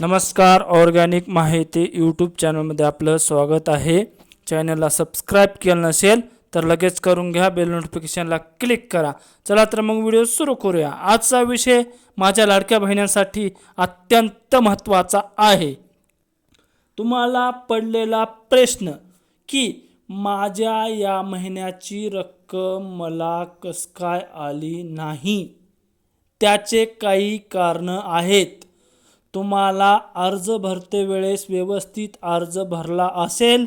नमस्कार ऑर्गॅनिक माहिती यूट्यूब चॅनलमध्ये आपलं स्वागत आहे. चॅनलला सबस्क्राईब केलं नसेल तर लगेच करून घ्या बेल नोटिफिकेशनला क्लिक करा. चला तर मग व्हिडिओ सुरू करूया. आजचा विषय माझ्या लाडक्या बहिणींसाठी अत्यंत महत्त्वाचा आहे. तुम्हाला पडलेला प्रश्न की माझ्या या महिन्याची रक्कम मला कस काय आली नाही? त्याचे काही कारणं आहेत. तुम्हाला अर्ज भरते वेळेस व्यवस्थित अर्ज भरला असेल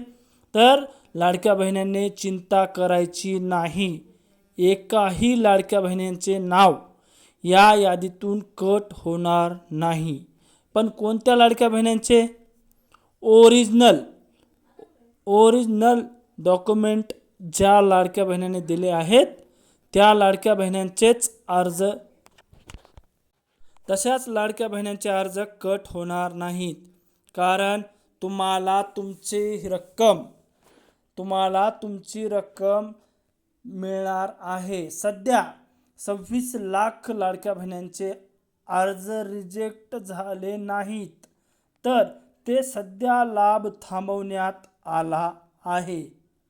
तर लाडक्या बहिणींनी चिंता करायची नाही. एकाही लाडक्या बहिणींचे नाव या यादीतून कट होणार नाही. पण कोणत्या लाडक्या बहिणींचे? ओरिजिनल ओरिजिनल डॉक्युमेंट ज्या लाडक्या बहिणीने दिले आहेत त्या लाडक्या बहिणींचेच अर्ज तशाच लाडक्या बहिणींचे अर्ज कट होणार नाहीत. कारण तुम्हाला तुमची रक्कम तुम्हाला तुमची रक्कम मिळणार आहे. सध्या सव्वीस लाख लाडक्या बहिणींचे अर्ज रिजेक्ट झाले नाहीत. तर ते सध्या लाभ थांबवण्यात आला आहे.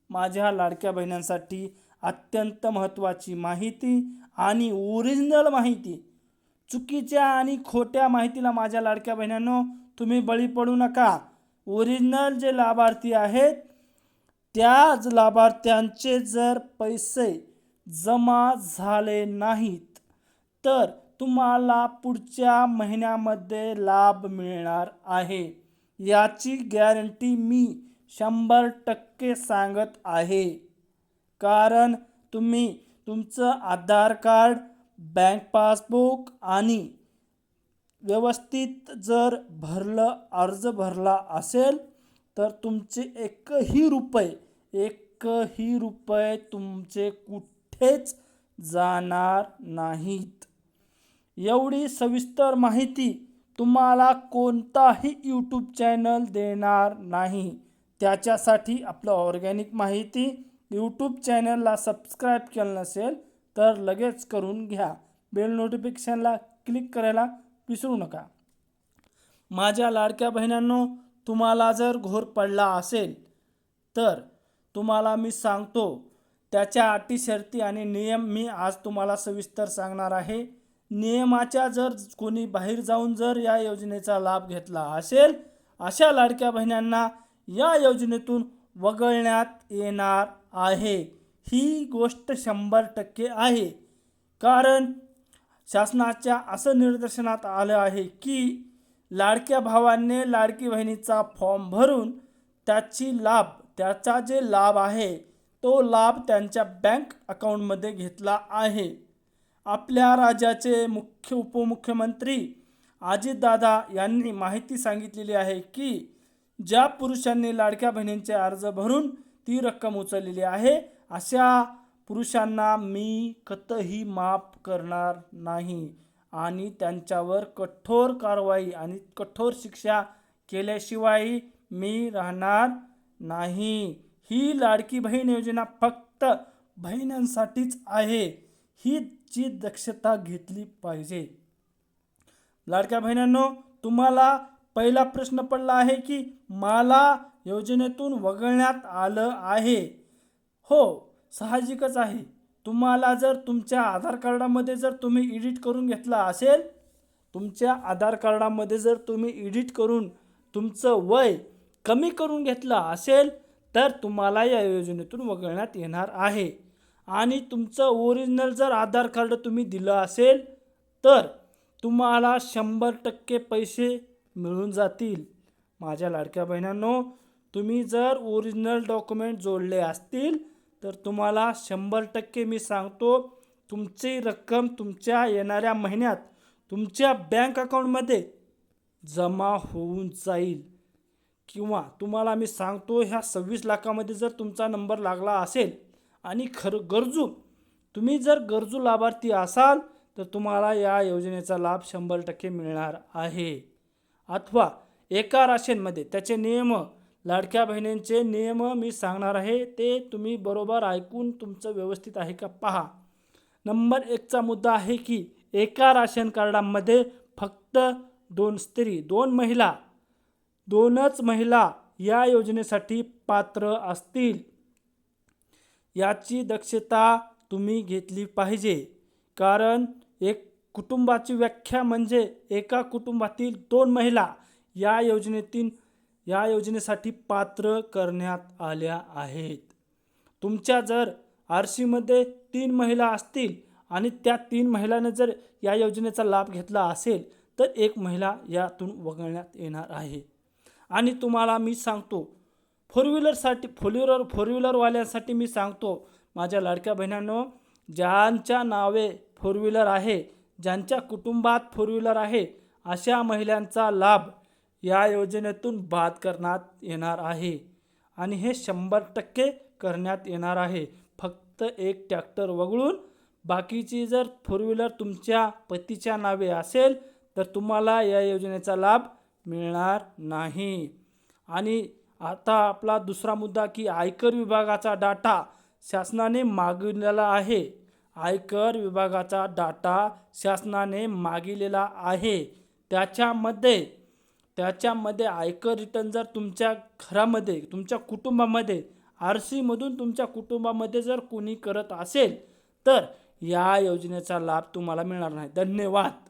माझ्या लाडक्या बहिणींसाठी अत्यंत महत्त्वाची माहिती आणि ओरिजिनल माहिती चुकीच्या आणि खोट्या माहितीला माझ्या लाडक्या बहिणींनो तुम्ही बळी पडू नका. ओरिजिनल जे लाभार्थी आहेत त्याच लाभार्थ्यांचे जर पैसे जमा झाले नाहीत तर तुम्हाला पुढच्या महिन्यामध्ये लाभ मिळणार आहे. याची गॅरंटी मी शंभर टक्के सांगत आहे. कारण तुम्ही तुमचं आधार कार्ड बँक पासबुक आणि व्यवस्थित जर भरलं अर्ज भरला असेल तर तुमचे एकही रुपये एकही रुपये तुमचे कुठेच जाणार नाहीत. एवढी सविस्तर माहिती तुम्हाला कोणताही यूट्यूब चॅनल देणार नाही. त्याच्यासाठी आपलं ऑर्गॅनिक माहिती यूट्यूब चॅनलला सबस्क्राईब केलं नसेल तर लगेच करून घ्या. बेल नोटिफिकेशनला क्लिक करायला विसरू नका. माझ्या लाडक्या बहिणींनो तुम्हाला जर घोर पडला असेल तर तुम्हाला मी सांगतो त्याच्या अटी शर्ती आणि नियम मी आज तुम्हाला सविस्तर सांगणार आहे. नियमाच्या जर कोणी बाहेर जाऊन जर या योजनेचा लाभ घेतला असेल अशा लाडक्या बहिण्यांना या योजनेतून वगळण्यात येणार आहे. ही गोष्ट शंभर टक्के आहे. कारण शासनाच्या असं निदर्शनात आलं आहे की लाडक्या भावाने लाडकी बहिणीचा फॉर्म भरून त्याची लाभ त्याचा जे लाभ आहे तो लाभ त्यांच्या बँक अकाउंटमध्ये घेतला आहे. आपल्या राज्याचे मुख्य उपमुख्यमंत्री अजितदादा यांनी माहिती सांगितलेली आहे की ज्या पुरुषांनी लाडक्या बहिणींचे अर्ज भरून ती रक्कम उचललेली आहे अशा पुरुषांना मी कतही माफ करणार नाही आणि त्यांच्यावर कठोर कारवाई आणि कठोर शिक्षा केल्याशिवाय मी राहणार नाही. ही लाडकी बहीण योजना फक्त बहिणींसाठीच आहे. ही ची दक्षता घेतली पाहिजे. लाडक्या बहिणींनो तुम्हाला पहिला प्रश्न पडला आहे की मला योजनेतून वगळण्यात आलं आहे. हो साहजिकच आहे. तुम्हाला जर तुमच्या आधार कार्डामध्ये जर तुम्ही एडिट करून घेतला असेल तुमच्या आधार कार्डामध्ये जर तुम्ही एडिट करून तुमचं वय कमी करून घेतलं असेल तर तुम्हाला या योजनेतून वगळण्यात येणार आहे. आणि तुमचं ओरिजिनल जर आधार कार्ड तुम्ही दिलं असेल तर तुम्हाला शंभर टक्के पैसे मिळून जातील. माझ्या लाडक्या बहिणांनो तुम्ही जर ओरिजिनल डॉक्युमेंट जोडले असतील तर तुम्हाला शंभर टक्के मी सांगतो तुमची रक्कम तुमच्या येणाऱ्या महिन्यात तुमच्या बँक अकाउंटमध्ये जमा होऊन जाईल. किंवा तुम्हाला मी सांगतो ह्या सव्वीस लाखामध्ये जर तुमचा नंबर लागला असेल आणि खरं गरजू तुम्ही जर गरजू लाभार्थी असाल तर तुम्हाला या योजनेचा लाभ शंभर टक्के मिळणार आहे. अथवा एका राशींमध्ये त्याचे नियम लाडक्या बहिणींचे नियम मी सांगणार आहे ते तुम्ही बरोबर ऐकून तुमचं व्यवस्थित आहे का पहा. नंबर एकचा मुद्दा आहे की एका राशन कार्डामध्ये फक्त दोन स्त्री दोन महिला दोनच महिला या योजनेसाठी पात्र असतील. याची दक्षता तुम्ही घेतली पाहिजे कारण एक कुटुंबाची व्याख्या म्हणजे एका कुटुंबातील दोन महिला या योजनेतील या योजनेसाठी पात्र करण्यात आल्या आहेत. तुमच्या जर आर सीमध्ये तीन महिला असतील आणि त्या तीन महिलांनी जर या योजनेचा लाभ घेतला असेल तर एक महिला यातून वगळण्यात येणार आहे. आणि तुम्हाला मी सांगतो फोर व्हीलरसाठी फोर व्हीलर फोर व्हीलरवाल्यांसाठी मी सांगतो माझ्या लाडक्या बहिणांनो ज्यांच्या नावे फोर व्हीलर आहे ज्यांच्या कुटुंबात फोर व्हीलर आहे अशा महिलांचा लाभ या योजनेतून बाद करण्यात येणार आहे. आणि हे शंभर टक्के करण्यात येणार आहे. फक्त एक ट्रॅक्टर वगळून बाकीची जर फोर व्हीलर तुमच्या पतीच्या नावे असेल तर तुम्हाला या योजनेचा लाभ मिळणार नाही. आणि आता आपला दुसरा मुद्दा की आयकर विभागाचा डाटा शासनाने मागविलेला आहे. आयकर विभागाचा डाटा शासनाने मागितलेला आहे. त्याच्यामध्ये त्याच्यामध्ये आयकर रिटर्न जर तुमच्या घरामध्ये तुमच्या कुटुंबामध्ये आर सीमधून तुमच्या कुटुंबामध्ये जर कोणी करत असेल तर या योजनेचा लाभ तुम्हाला मिळणार नाही. धन्यवाद.